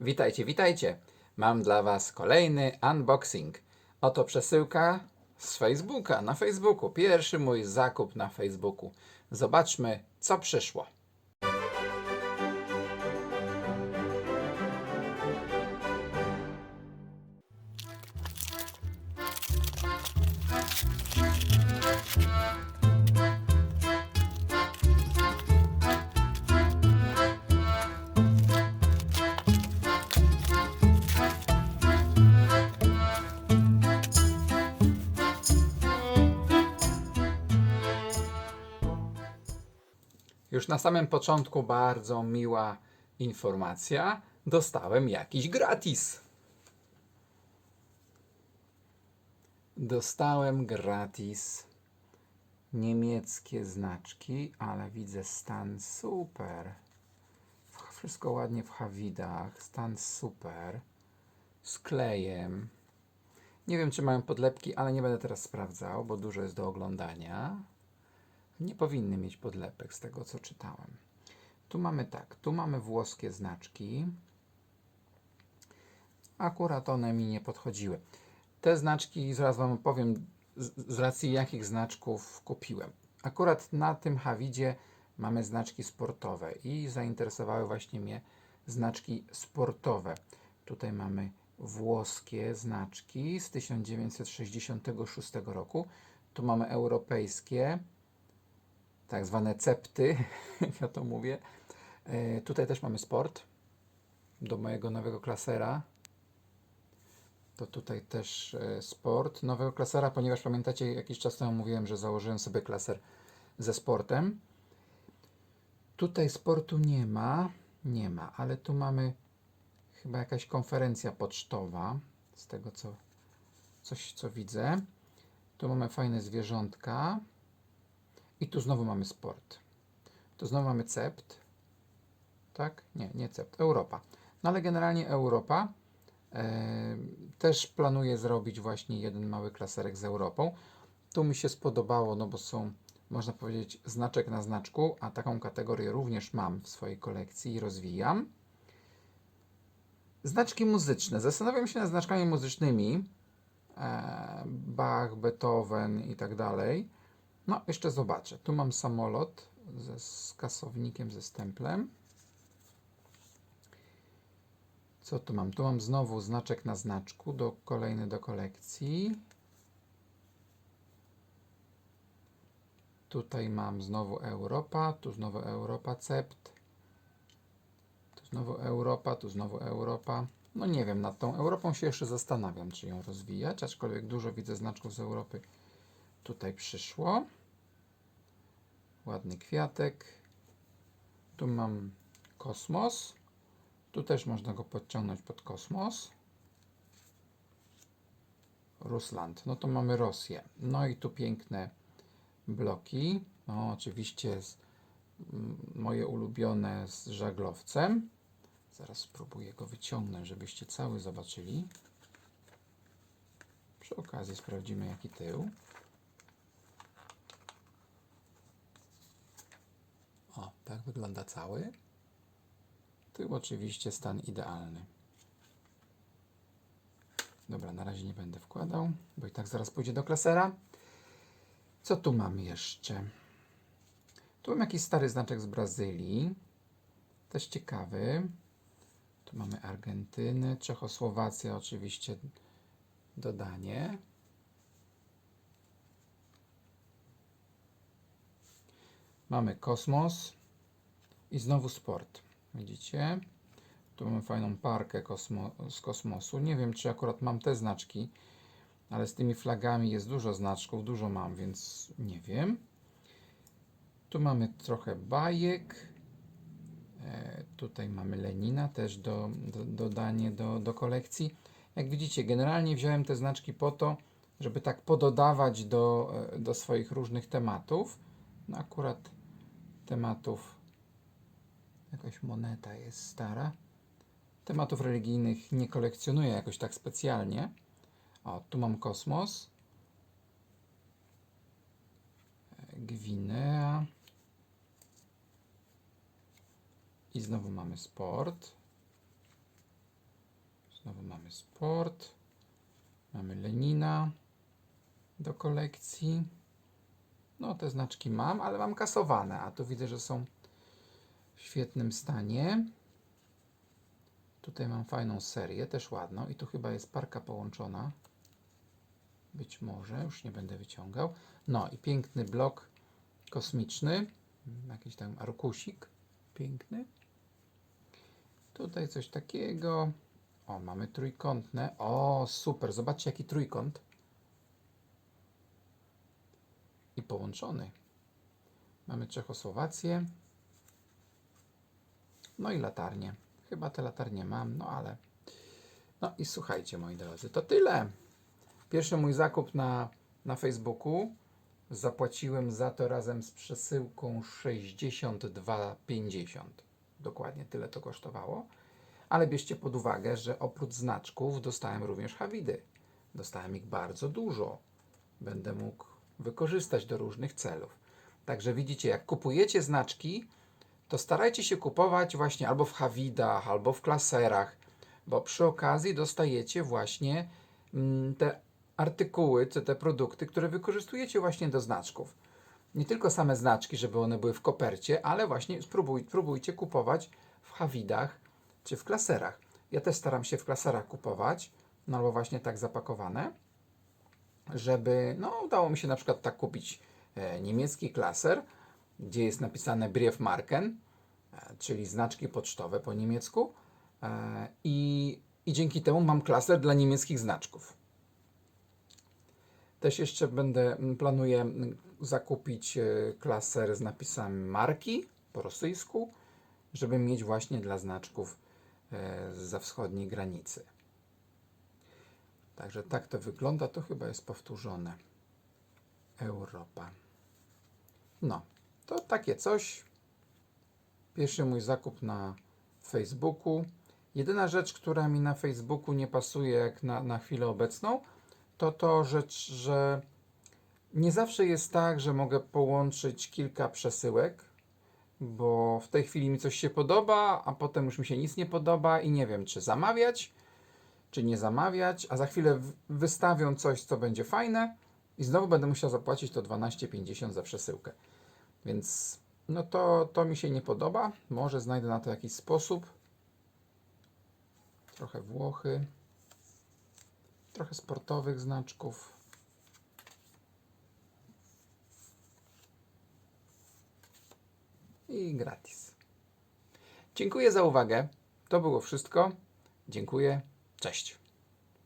Witajcie, witajcie. Mam dla Was kolejny unboxing. Oto przesyłka z Facebooka, na Facebooku. Pierwszy mój zakup na Facebooku. Zobaczmy, co przyszło. Już na samym początku bardzo miła informacja. Dostałem jakiś gratis. Dostałem gratis niemieckie znaczki, ale widzę stan super. Wszystko ładnie w hawidach. Stan super. Z klejem. Nie wiem, czy mają podlepki, ale nie będę teraz sprawdzał, bo dużo jest do oglądania nie powinny mieć podlepek z tego co czytałem. Tu mamy tak, tu mamy włoskie znaczki. Akurat one mi nie podchodziły. Te znaczki, zaraz Wam powiem z, z racji jakich znaczków kupiłem. Akurat na tym Hawidzie mamy znaczki sportowe i zainteresowały właśnie mnie znaczki sportowe. Tutaj mamy włoskie znaczki z 1966 roku. Tu mamy europejskie, tak zwane cepty, ja to mówię. E, tutaj też mamy sport do mojego nowego klasera. To tutaj też e, sport nowego klasera, ponieważ pamiętacie, jakiś czas temu mówiłem, że założyłem sobie klaser ze sportem. Tutaj sportu nie ma, nie ma, ale tu mamy chyba jakaś konferencja pocztowa, z tego co coś co widzę. Tu mamy fajne zwierzątka. I tu znowu mamy sport. Tu znowu mamy cept. Tak? Nie, nie cept. Europa. No ale generalnie Europa. E, też planuję zrobić właśnie jeden mały klaserek z Europą. Tu mi się spodobało, no bo są, można powiedzieć, znaczek na znaczku, a taką kategorię również mam w swojej kolekcji i rozwijam. Znaczki muzyczne. Zastanawiam się nad znaczkami muzycznymi. E, Bach, Beethoven i tak dalej. No, jeszcze zobaczę. Tu mam samolot ze, z kasownikiem, ze stemplem. Co tu mam? Tu mam znowu znaczek na znaczku, do, kolejny do kolekcji. Tutaj mam znowu Europa, tu znowu Europa Cept. Tu znowu Europa, tu znowu Europa. No nie wiem, nad tą Europą się jeszcze zastanawiam, czy ją rozwijać, aczkolwiek dużo widzę znaczków z Europy tutaj przyszło. Ładny kwiatek. Tu mam kosmos. Tu też można go podciągnąć pod kosmos. Rusland. No to mamy Rosję. No i tu piękne bloki. No oczywiście z, m, moje ulubione z żaglowcem. Zaraz spróbuję go wyciągnąć, żebyście cały zobaczyli. Przy okazji sprawdzimy jaki tył. O, tak wygląda cały. Tył oczywiście stan idealny. Dobra, na razie nie będę wkładał, bo i tak zaraz pójdzie do klasera. Co tu mamy jeszcze? Tu mam jakiś stary znaczek z Brazylii. Też ciekawy. Tu mamy Argentynę, Czechosłowacja oczywiście dodanie. Mamy kosmos i znowu sport. Widzicie? Tu mamy fajną parkę kosmo z kosmosu. Nie wiem, czy akurat mam te znaczki, ale z tymi flagami jest dużo znaczków, dużo mam, więc nie wiem. Tu mamy trochę bajek. E, tutaj mamy Lenina, też do, do, dodanie do, do kolekcji. Jak widzicie, generalnie wziąłem te znaczki po to, żeby tak pododawać do, e, do swoich różnych tematów. No akurat tematów, jakaś moneta jest stara. Tematów religijnych nie kolekcjonuję jakoś tak specjalnie. O, tu mam kosmos. Gwinea. I znowu mamy sport. Znowu mamy sport. Mamy Lenina do kolekcji. No, te znaczki mam, ale mam kasowane, a tu widzę, że są w świetnym stanie. Tutaj mam fajną serię, też ładną. I tu chyba jest parka połączona. Być może, już nie będę wyciągał. No i piękny blok kosmiczny. Jakiś tam arkusik. Piękny. Tutaj coś takiego. O, mamy trójkątne. O, super. Zobaczcie, jaki trójkąt. I połączony. Mamy Czechosłowację. No i latarnie. Chyba te latarnie mam, no ale. No i słuchajcie, moi drodzy, to tyle. Pierwszy mój zakup na, na Facebooku. Zapłaciłem za to razem z przesyłką 62,50. Dokładnie tyle to kosztowało. Ale bierzcie pod uwagę, że oprócz znaczków dostałem również hawidy. Dostałem ich bardzo dużo. Będę mógł wykorzystać do różnych celów. Także widzicie, jak kupujecie znaczki, to starajcie się kupować właśnie albo w hawidach, albo w klaserach, bo przy okazji dostajecie właśnie mm, te artykuły, czy te produkty, które wykorzystujecie właśnie do znaczków. Nie tylko same znaczki, żeby one były w kopercie, ale właśnie spróbuj, próbujcie kupować w hawidach czy w klaserach. Ja też staram się w klaserach kupować, no albo właśnie tak zapakowane, żeby, no udało mi się na przykład tak kupić e, niemiecki klaser, gdzie jest napisane Briefmarken, e, czyli znaczki pocztowe po niemiecku e, i, i dzięki temu mam klaser dla niemieckich znaczków. Też jeszcze będę, planuję zakupić klaser z napisem marki po rosyjsku, żeby mieć właśnie dla znaczków za wschodniej granicy. Także tak to wygląda. To chyba jest powtórzone. Europa. No, to takie coś. Pierwszy mój zakup na Facebooku. Jedyna rzecz, która mi na Facebooku nie pasuje jak na, na chwilę obecną, to to rzecz, że nie zawsze jest tak, że mogę połączyć kilka przesyłek, bo w tej chwili mi coś się podoba, a potem już mi się nic nie podoba i nie wiem, czy zamawiać, czy nie zamawiać, a za chwilę wystawią coś, co będzie fajne i znowu będę musiał zapłacić to 12,50 za przesyłkę. Więc no to, to mi się nie podoba. Może znajdę na to jakiś sposób. Trochę Włochy. Trochę sportowych znaczków. I gratis. Dziękuję za uwagę. To było wszystko. Dziękuję. Cześć.